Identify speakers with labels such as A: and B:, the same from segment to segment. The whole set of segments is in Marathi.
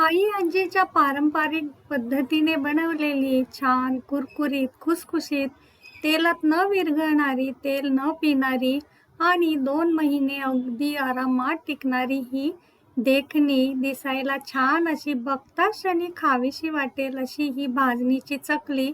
A: आई आजीच्या पारंपरिक पद्धतीने बनवलेली छान कुरकुरीत खुसखुशीत तेलात न विरघळणारी तेल न पिणारी आणि दोन महिने अगदी आरामात टिकणारी ही देखणी दिसायला छान अशी बघता क्षणी खावीशी वाटेल अशी ही भाजणीची चकली.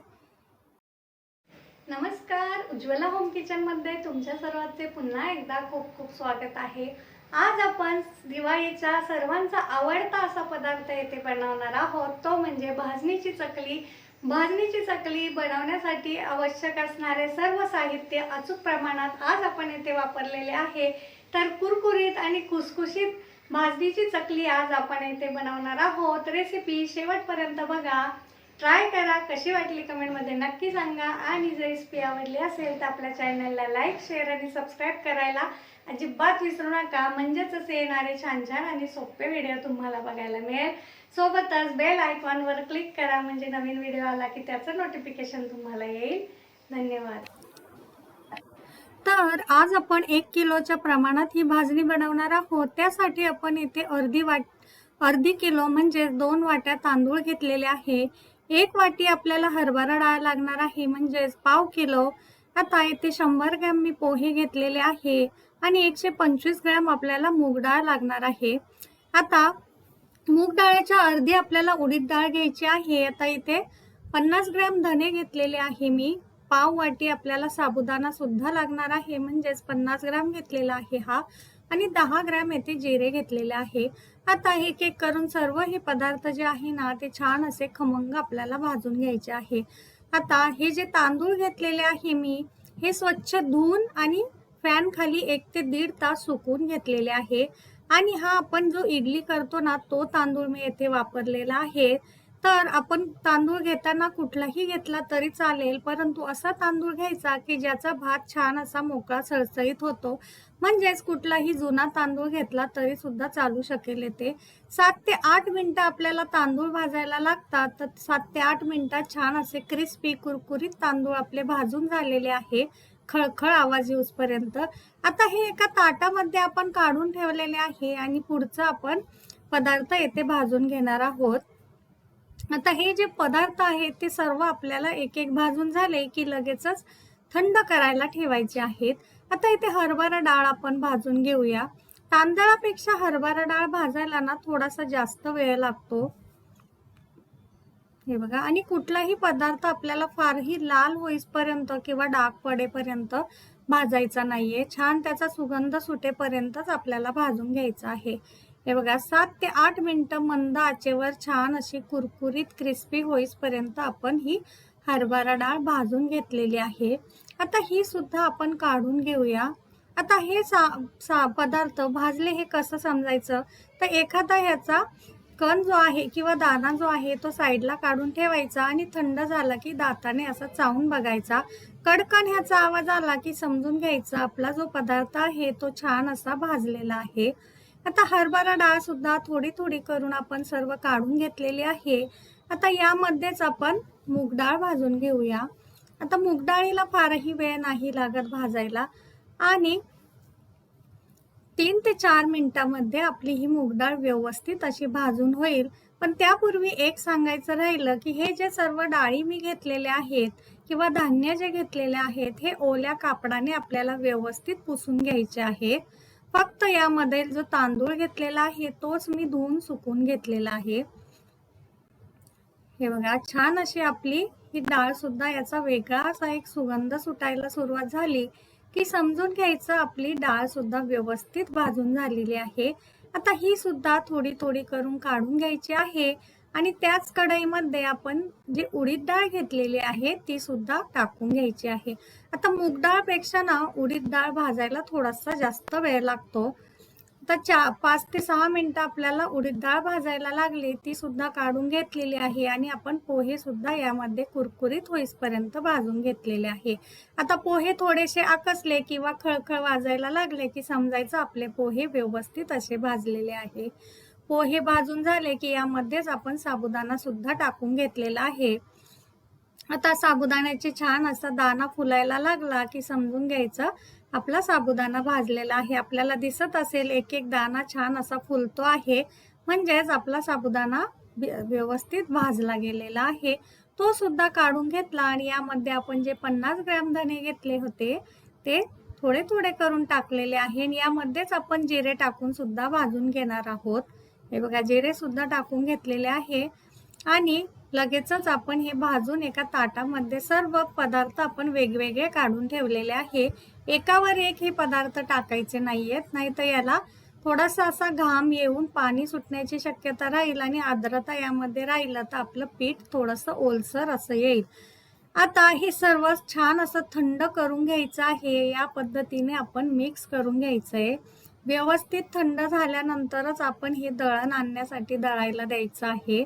A: नमस्कार. उज्ज्वला होम किचनमध्ये तुमच्या सर्वांचे पुन्हा एकदा खूप खूप स्वागत आहे. आज आपण दिवाळीचा सर्वांचा आवडता असा पदार्थ येथे बनवणार आहोत. तो म्हणजे भाजणीची चकली. भाजणीची चकली बनवण्यासाठी आवश्यक असणारे सर्व साहित्य अचूक प्रमाणात आज आपण येथे वापरलेले आहे. तर कुरकुरीत आणि खुसखुशीत भाजणीची चकली आज आपण येथे बनवणार आहोत. रेसिपी शेवटपर्यंत बघा. ट्राय करा. कशी वाटली कमेंटमध्ये नक्की सांगा. आणि जर रेसिपी आवडली असेल तर आपल्या चॅनलला लाईक शेअर आणि सबस्क्राईब करायला अजिबात विसरू नका. म्हणजेच असे येणारे छान छान आणि सोपे व्हिडिओ तुम्हाला बघायला मिळेल. सोबतच बेल आयकॉनवर क्लिक करा. म्हणजे नवीन व्हिडिओ आला की त्याचं नोटिफिकेशन तुम्हाला येईल. धन्यवाद. तर आज आपण एक किलोच्या प्रमाणात ही भाजणी बनवणार आहोत. त्यासाठी आपण इथे अर्धी वाट अर्धी किलो म्हणजे दोन वाट्या तांदूळ घेतलेले आहे. एक वाटी आपल्याला हरभरा डाळ लागणार आहे म्हणजेच पाव किलो. आता इथे शंभर ग्रॅम मी पोहे घेतलेले आहे आणि एकशे पंचवीस ग्रॅम आपल्याला मूग डाळ लागणार आहे. आता मूग डाळीच्या अर्धी आपल्याला उडीद डाळ घ्यायची आहे. आता इथे पन्नास ग्रॅम धने घेतलेले आहे मी. पाव वाटी आपल्याला साबुदाणा सुद्धा लागणार आहे म्हणजेच पन्नास ग्रॅम घेतलेला आहे हा. आणि दहा ग्रॅम येथे जिरे घेतलेले आहे. आता एक एक करून सर्व हे पदार्थ जे आहे ना ते छान असे खमंग आपल्याला भाजून घ्यायचे आहे. आता हे जे तांदूळ घेतलेले आहे मी हे स्वच्छ धुवून आणि फॅन खाली एक ते दीड तास सुकून घेतलेले आहे. आणि हा आपण जो इडली करतो ना तो तांदूळ मी येथे वापरलेला आहे. तर आपण तांदूळ घेताना कुठलाही घेतला तरी चालेल परंतु असा तांदूळ घ्यायचा की ज्याचा भात छान असा मोकळा सळसळीत होतो. म्हणजेच कुठलाही जुना तांदूळ घेतला तरी सुद्धा चालू शकेल येते सात ते आठ मिनिटं आपल्याला तांदूळ भाजायला लागतात तर सात ते आठ मिनिटात छान असे क्रिस्पी कुरकुरीत तांदूळ आपले भाजून झालेले आहे. खळखळ आवाज येऊपर्यंत आता हे एका ताटामध्ये आपण काढून ठेवलेले आहे आणि पुढचं आपण पदार्थ येथे भाजून घेणार आहोत. आता हे जे पदार्थ आहेत ते सर्व आपल्याला एक एक भाजून झाले की लगेचच थंड करायला ठेवायचे आहेत. आता इथे हरभरा डाळ आपण भाजून घेऊया. तांदळापेक्षा हरभरा डाळ भाजायला ना थोडासा जास्त वेळ लागतो. हे बघा आणि कुठलाही पदार्थ आपल्याला फारही लाल होईपर्यंत किंवा डाग पडेपर्यंत भाजायचा नाहीये. छान त्याचा सुगंध सुटेपर्यंतच आपल्याला भाजून घ्यायचा आहे. हे बघा सात ते आठ मिनिटं मंद आचेवर छान अशी कुरकुरीत क्रिस्पी होईपर्यंत आपण ही हरभरा डाळ भाजून घेतलेली आहे. आता ही सुद्धा आपण काढून घेऊया. आता हे सा सा पदार्थ भाजले हे कसं समजायचं? तर एखादा ह्याचा कण जो आहे किंवा दाना जो आहे तो साईडला काढून ठेवायचा आणि थंड झाला की दाताने असा चावून बघायचा. कडकन ह्याचा आवाज आला की समजून घ्यायचा आपला जो पदार्थ आहे तो छान असा भाजलेला आहे. आता हरभरा डाळ सुद्धा थोडी थोडी करून आपण सर्व काढून घेतलेली आहे. आता यामध्येच आपण मूग डाळ भाजून घेऊया. आता मुगडाळीला फारही वेळ नाही लागत भाजायला. आणि तीन ते चार मिनिटामध्ये आपली ही मूगडाळ व्यवस्थित अशी भाजून होईल. पण त्यापूर्वी एक सांगायचं राहिलं की हे जे सर्व डाळी मी घेतलेले आहेत किंवा धान्य जे घेतलेले आहेत हे ओल्या कापडाने आपल्याला व्यवस्थित पुसून घ्यायचे आहे फक्त यामध्ये जो तांदूळ घेतलेला आहे तोच मी धुवून सुकून घेतलेला आहे. हे बघा छान अशी आपली की डाळ सुद्धा याचा वेगळा असा एक सुगंध सुटायला सुरुवात झाली की समजून घ्यायचं आपली डाळ सुद्धा व्यवस्थित भाजून झालेली आहे. आता ही सुद्धा थोडी थोडी करून काढून घ्यायची आहे आणि त्याच कढईमध्ये आपण जी उडीद डाळ घेतलेली आहे ती सुद्धा टाकून घ्यायची आहे. आता मूग डाळपेक्षा ना उडीद डाळ भाजायला थोडासा जास्त वेळ लागतो. तर चा पाच ते सहा मिनिटं आपल्याला उडीद डाळ भाजायला लागली ती सुद्धा काढून घेतलेली आहे आणि आपण पोहे सुद्धा यामध्ये कुरकुरीत होईपर्यंत भाजून घेतलेले आहे. आता पोहे थोडेसे आकसले किंवा खळखळ वाजायला लागले की समजायचं आपले पोहे व्यवस्थित असे भाजलेले आहे. पोहे भाजून झाले की यामध्येच आपण साबुदाणा सुद्धा टाकून घेतलेला आहे. आता साबुदाण्याचे छान असा दाना फुलायला लागला की समजून घ्यायचं. आपला साबुदाणा भाजलेला आहे. आपल्याला दिसत असेल एक एक दाना छान असा फुलतो आहे. म्हणजेच आपला साबुदाणा व्यवस्थित भाजला गेलेला आहे. तो सुद्धा काढून घेतला आणि यामध्ये आपण जे पन्नास ग्रॅम धने घेतले होते ते थोडे थोडे करून टाकलेले आहे. आणि यामध्येच आपण जिरे टाकून सुद्धा भाजून घेणार आहोत. हे बघा जिरे सुद्धा टाकून घेतलेले आहे. आणि लगेचच आपण हे भाजून एका ताटामध्ये सर्व पदार्थ आपण वेगवेगळे काढून ठेवलेले आहे. एकावर एक हे पदार्थ टाकायचे नाहीयेत नाही तर याला थोडासा असा घाम येऊन पाणी सुटण्याची शक्यता राहील आणि आर्द्रता यामध्ये राहिलं तर आपलं पीठ थोडंसं ओलसर असं येईल. आता हे सर्व छान असं थंड करून घ्यायचं आहे. या पद्धतीने आपण मिक्स करून घ्यायचं आहे व्यवस्थित थंड झाल्यानंतरच आपण हे दळण आणण्यासाठी दळायला द्यायचं आहे.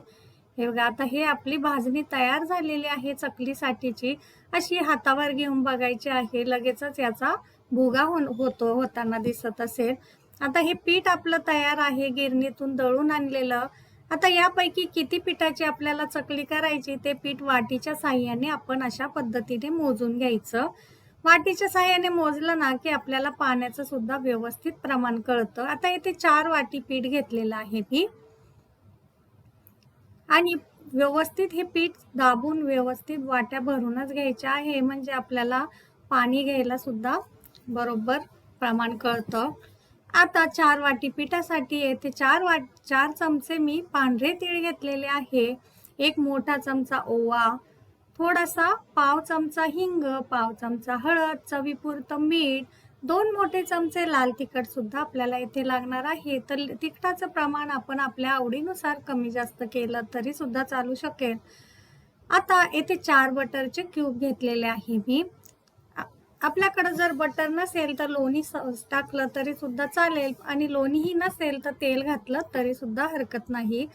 A: हे बघा आता हे आपली भाजणी तयार झालेली आहे चकलीसाठीची. अशी हातावर घेऊन बघायची आहे. लगेचच याचा भुगा हो होतो होताना दिसत असेल. आता हे पीठ आपलं तयार आहे गिरणीतून दळून आणलेलं. आता यापैकी किती पिठाची आपल्याला चकली करायची ते पीठ वाटीच्या साह्याने आपण अशा पद्धतीने मोजून घ्यायचं. वाटीच्या साह्याने मोजलं ना की आपल्याला पाण्याचं सुद्धा व्यवस्थित प्रमाण कळतं. आता इथे चार वाटी पीठ घेतलेलं आहे मी. आणि व्यवस्थित हे पीठ दाबून व्यवस्थित वाट्या भरूनच घ्यायच्या आहे. म्हणजे आपल्याला पाणी घ्यायला सुद्धा बरोबर प्रमाण कळतं. आता चार वाटी पिठासाठी येथे चार वाट चार चमचे मी पांढरे तीळ घेतलेले आहे. एक मोठा चमचा ओवा थोडासा पाव चमचा हिंग पाव चमचा हळद चवीपुरतं मीठ दोन मोठे चमचे लाल तिखट सुद्धा आपल्याला इथे लागणार आहे. तर तिखटाचं प्रमाण आपण आपल्या आवडीनुसार कमी जास्त केलं तरी सुद्धा चालू शकेल. आता येथे चार बटरचे क्यूब घेतलेले आहे मी. आपल्याकडं जर बटर नसेल तर लोणी स- टाकलं तरी सुद्धा चालेल. आणि लोणीही नसेल तर तेल घातलं तरी सुद्धा हरकत नाही.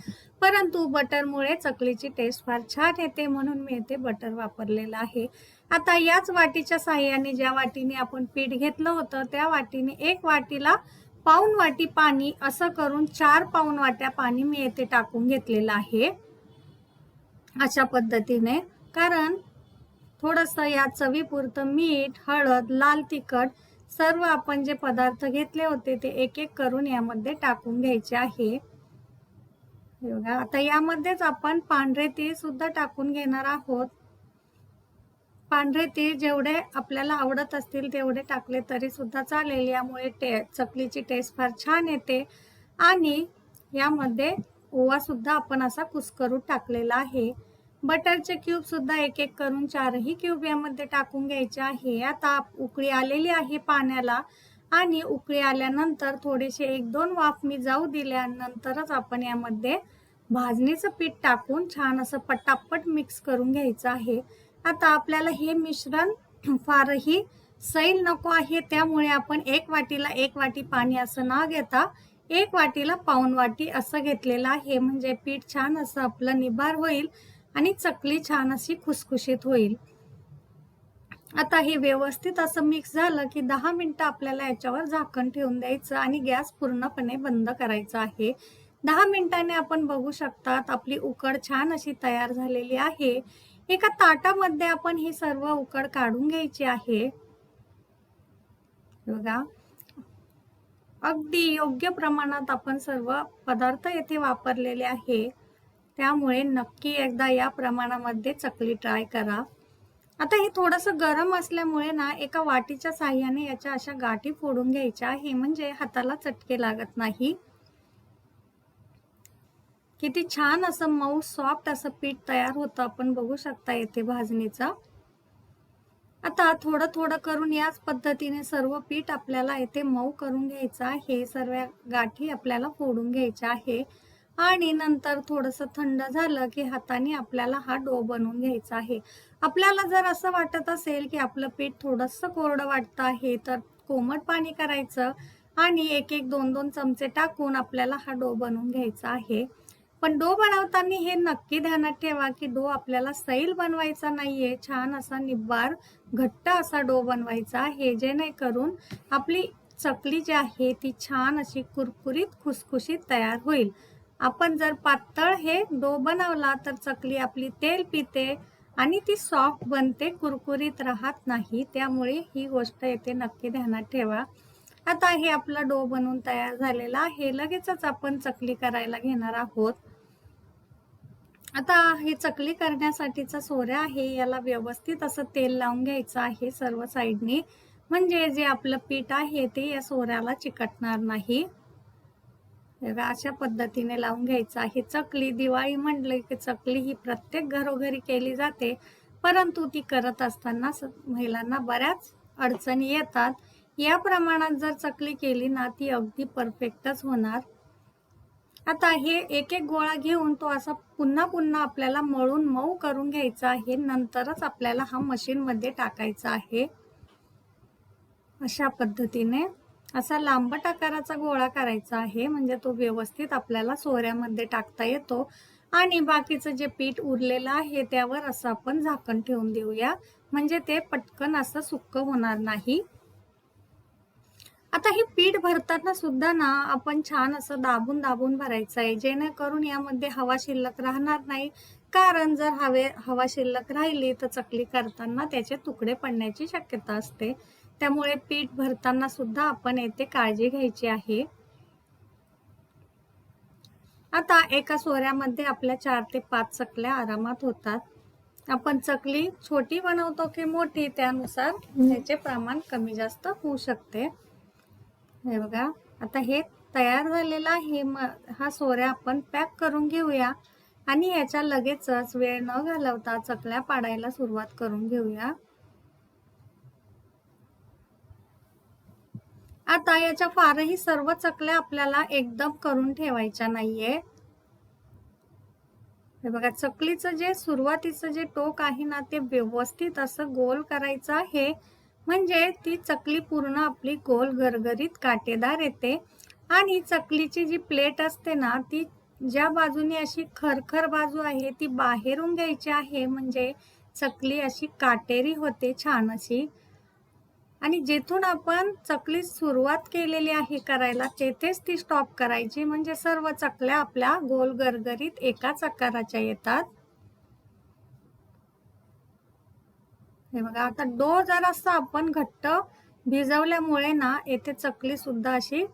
A: परंतु बटरमुळे चकलीची टेस्ट फार छान येते म्हणून मी येथे बटर वापरलेलं आहे. आता याच वाटीच्या साह्याने ज्या वाटीने आपण पीठ घेतलं होतं त्या वाटीने एक वाटीला पाऊन वाटी पाणी असं करून चार पाऊन वाट्या पाणी मी येथे टाकून घेतलेलं आहे. अशा पद्धतीने. कारण थोडंसं या चवीपुरतं मीठ हळद लाल तिखट सर्व आपण जे पदार्थ घेतले होते ते एक एक करून यामध्ये टाकून घ्यायचे आहे. बघा आता यामध्येच आपण पांढरे तीळ सुद्धा टाकून घेणार आहोत. पांढरे तीळ जेवढे आपल्याला आवडत असतील तेवढे टाकले तरी सुद्धा चालेल. यामुळे टे चकलीची टेस्ट फार छान येते. आणि यामध्ये ओवा सुद्धा आपण असा कुस्करून टाकलेला आहे. बटरचे क्यूब सुद्धा एक एक करून चारही क्यूब यामध्ये टाकून घ्यायचे आहे. आता उकळी आलेली आहे पाण्याला आणि उकळी आल्यानंतर थोडेसे एक दोन वाफ मी जाऊ दिल्यानंतरच आपण यामध्ये भाजणीचं पीठ टाकून छान असं पटापट मिक्स करून घ्यायचं आहे. आता आपल्याला हे मिश्रण फारही सैल नको आहे त्यामुळे आपण एक वाटीला एक वाटी पाणी असं न घेता एक वाटीला पाऊन वाटी असं घेतलेलं आहे. म्हणजे पीठ छान असं आपलं निभार होईल. आणि चकली छान अशी खुसखुशीत होईल. आता हे व्यवस्थित असं मिक्स झालं की दहा मिनटं आपल्याला याच्यावर झाकण ठेवून द्यायचं आणि गॅस पूर्णपणे बंद करायचा आहे. दहा मिनिटांनी आपण बघू शकतात आपली उकड छान अशी तयार झालेली आहे. एका ताटामध्ये आपण ही सर्व उकड काढून घ्यायची आहे. बघा. अगदी योग्य प्रमाणात आपण सर्व पदार्थ येथे वापरलेले आहे. त्यामुळे नक्की एकदा या प्रमाणामध्ये चकली ट्राय करा. आता हे थोडंसं गरम असल्यामुळे ना एका वाटीच्या साह्याने याच्या अशा गाठी फोडून घ्यायच्या. हे म्हणजे हाताला चटके लागत नाही. किती छान असं मऊ सॉफ्ट असं पीठ तयार होतं. आपण बघू शकता येथे भाजणीचा. आता थोडं थोडं करून याच पद्धतीने सर्व पीठ आपल्याला येथे मऊ करून घ्यायचं आहे. सर्व गाठी आपल्याला फोडून घ्यायच्या आहे. आणि नंतर थोडंसं थंड झालं की हाताने आपल्याला हा डो बनवून घ्यायचा आहे. आपल्याला जर असं वाटत असेल की आपलं पीठ थोडंसं कोरडं वाटतं आहे तर कोमट पाणी करायचं आणि एक एक दोन दोन चमचे टाकून आपल्याला हा डो बनवून घ्यायचा आहे. पण डो बनवताना हे नक्की ध्यानात ठेवा की डो आपल्याला सैल बनवायचा नाहीये. छान असा निब्बार घट्ट असा डो बनवायचा आहे जेणेकरून आपली चकली जी आहे ती छान अशी कुरकुरीत खुसखुशीत तयार होईल. आपण जर पातळ हे डो बनवला तर चकली आपली तेल पिते आणि ती सॉफ्ट बनते कुरकुरीत राहत नाही. त्यामुळे ही गोष्ट येथे नक्की ध्यानात ठेवा. आता हे आपला डो बनवून तयार झालेला आहे. लगेचच आपण चकली करायला घेणार आहोत. आता हे चकली करण्यासाठीचा सोऱ्या आहे. याला व्यवस्थित असं तेल लावून घ्यायचं आहे सर्व साईडने. म्हणजे जे आपलं पीठ आहे ते या सोऱ्याला चिकटणार नाही. अशा पद्धतीने लावून घ्यायचा आहे. चकली दिवाळी म्हटलं की चकली ही प्रत्येक घरोघरी केली जाते. परंतु ती करत असताना स- महिलांना बऱ्याच अडचणी येतात. या प्रमाणात जर चकली केली ना ती अगदी परफेक्टच होणार. आता हे एक एक गोळा घेऊन तो असा पुन्हा पुन्हा आपल्याला मळून मऊ करून घ्यायचा आहे. नंतरच आपल्याला हा मशीनमध्ये टाकायचा आहे. अशा पद्धतीने असा लांबट आकाराचा गोळा करायचा आहे म्हणजे तो व्यवस्थित आपल्याला सोऱ्यामध्ये टाकता येतो. आणि बाकीचं जे पीठ उरलेलं आहे त्यावर असं आपण झाकण ठेवून देऊया. म्हणजे ते पटकन असं सुक्क होणार नाही. आता हे पीठ भरताना सुद्धा ना आपण छान असं दाबून दाबून भरायचं आहे. जेणेकरून यामध्ये हवा शिल्लक राहणार नाही. कारण जर हवे हवा शिल्लक राहिली तर चकली करताना त्याचे तुकडे पडण्याची शक्यता असते. त्यामुळे पीठ भरताना सुद्धा आपण येथे काळजी घ्यायची आहे. आता एका सोऱ्यामध्ये आपल्या चार ते पाच चकल्या आरामात होतात. आपण चकली छोटी बनवतो की मोठी त्यानुसार त्याचे प्रमाण कमी जास्त होऊ शकते. हे बघा आता हे तयार झालेला आहे. म हा सोऱ्या आपण पॅक करून घेऊया आणि याच्या लगेचच वेळ न घालवता चकल्या पाडायला सुरुवात करून घेऊया. आता याच्या फारही सर्व चकल्या आपल्याला एकदम करून ठेवायच्या नाहीये. हे बघा चकलीचं जे सुरुवातीचं जे टोक आहे ना ते व्यवस्थित असं गोल करायचं आहे. म्हणजे ती चकली पूर्ण आपली गोल गरगरीत काटेदार येते. आणि चकलीची जी प्लेट असते ना ती ज्या बाजूने अशी खरखर बाजू आहे ती बाहेरून घ्यायची आहे. म्हणजे चकली अशी काटेरी होते छान अशी. आणि जेथून आपण चकली सुरुवात केलेली आहे करायला तेथेच ती स्टॉप करायची. म्हणजे सर्व चकल्या आपल्या गोल गरगरीत एकाच आकाराच्या येतात. हे बघा आता डो जरासा आपण घट्ट भिजवल्यामुळे ना येथे चकली सुद्धा अशी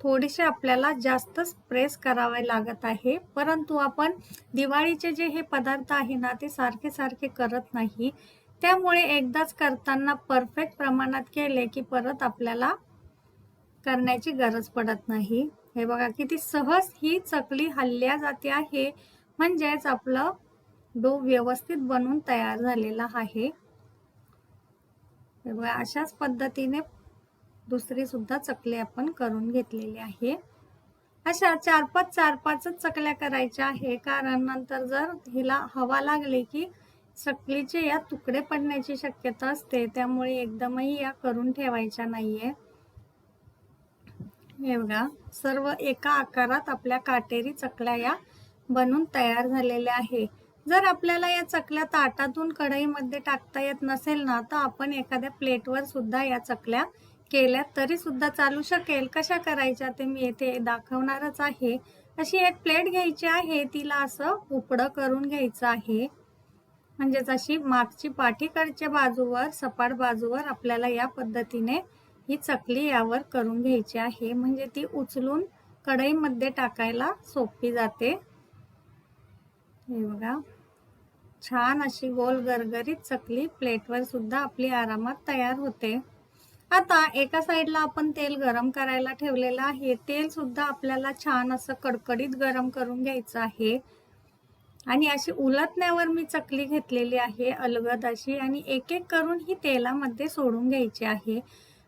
A: थोडीशी आपल्याला जास्तच प्रेस करावे लागत आहे. परंतु आपण दिवाळीचे जे हे पदार्थ आहे ना ते सारखे सारखे करत नाही. त्यामुळे एकदाच करताना परफेक्ट प्रमाणात केले की परत आपल्याला करण्याची गरज पडत नाही. हे बघा किती सहज ही चकली हल्ल्या जाते आहे. म्हणजेच आपलं डो व्यवस्थित बनून तयार झालेला आहे. हे बघा अशाच पद्धतीने दुसरी सुद्धा चकली आपण करून घेतलेली आहे. अशा चार पाच चार पाचच चकल्या करायच्या आहे. कारण नंतर जर हिला हवा लागली की चकलीचे या तुकडे पडण्याची शक्यता असते त्यामुळे एकदमही या करून ठेवायच्या नाहीये. हे बघा सर्व एका आकारात आपल्या काटेरी चकल्या या बनून तयार झालेल्या आहे. जर आपल्याला या चकल्या ताटातून कढईमध्ये टाकता येत नसेल ना तर आपण एखाद्या प्लेटवर सुद्धा या चकल्या केल्या तरी सुद्धा चालू शकेल. कशा करायच्या ते मी येथे दाखवणारच आहे. अशी एक प्लेट घ्यायची आहे तिला असं उपडं करून घ्यायचं आहे. म्हणजेच अशी मागची पाठीकडच्या बाजूवर सपाट बाजूवर आपल्याला या पद्धतीने ही चकली यावर करून घ्यायची आहे. म्हणजे ती उचलून कढईमध्ये टाकायला सोपी जाते. हे बघा. छान अशी गोल गरगरीत चकली प्लेटवर सुद्धा आपली आरामात तयार होते. आता एका साईडला आपण तेल गरम करायला ठेवलेलं आहे. तेल सुद्धा आपल्याला छान असं कडकडीत गरम करून घ्यायचं आहे. आणि अशी उलटण्यावर मी चकली घेतलेली आहे अलगद अशी आणि एक एक करून ही तेलामध्ये सोडून घ्यायची आहे.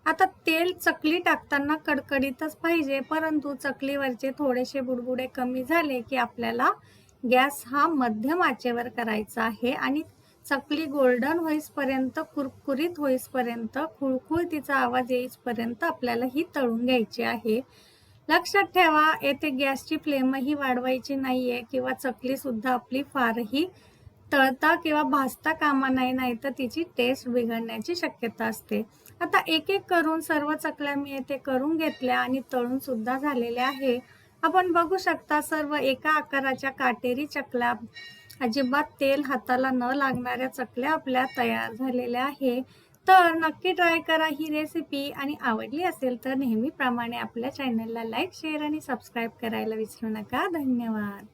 A: आता तेल चकली टाकताना कडकडीतच पाहिजे परंतु चकलीवरचे थोडेसे बुडबुडे कमी झाले की आपल्याला गॅस हा मध्यम आचेवर करायचा आहे आणि चकली गोल्डन होईसपर्यंत कुरकुरीत होईसपर्यंत खुळखुळ तिचा आवाज येईसपर्यंत आपल्याला ही तळून घ्यायची आहे. लक्षात ठेवा येथे गॅसची फ्लेमही वाढवायची नाहीये किंवा चकली सुद्धा आपली फारही तळता किंवा भाजता कामा नाही नाही तर तिची टेस्ट बिघडण्याची शक्यता असते. आता एक एक करून सर्व चकल्या मी येथे करून घेतल्या आणि तळून सुद्धा झालेल्या आहे. आपण बघू शकता सर्व एका आकाराच्या काटेरी चकल्या अजिबात तेल हाताला न लागणाऱ्या चकल्या आपल्या तयार झालेल्या आहे. तर नक्की ट्राय करा ही रेसिपी आणि आवडली असेल तर नेहमीप्रमाणे आपल्या चॅनलला लाईक शेअर आणि सबस्क्राईब करायला विसरू नका. धन्यवाद.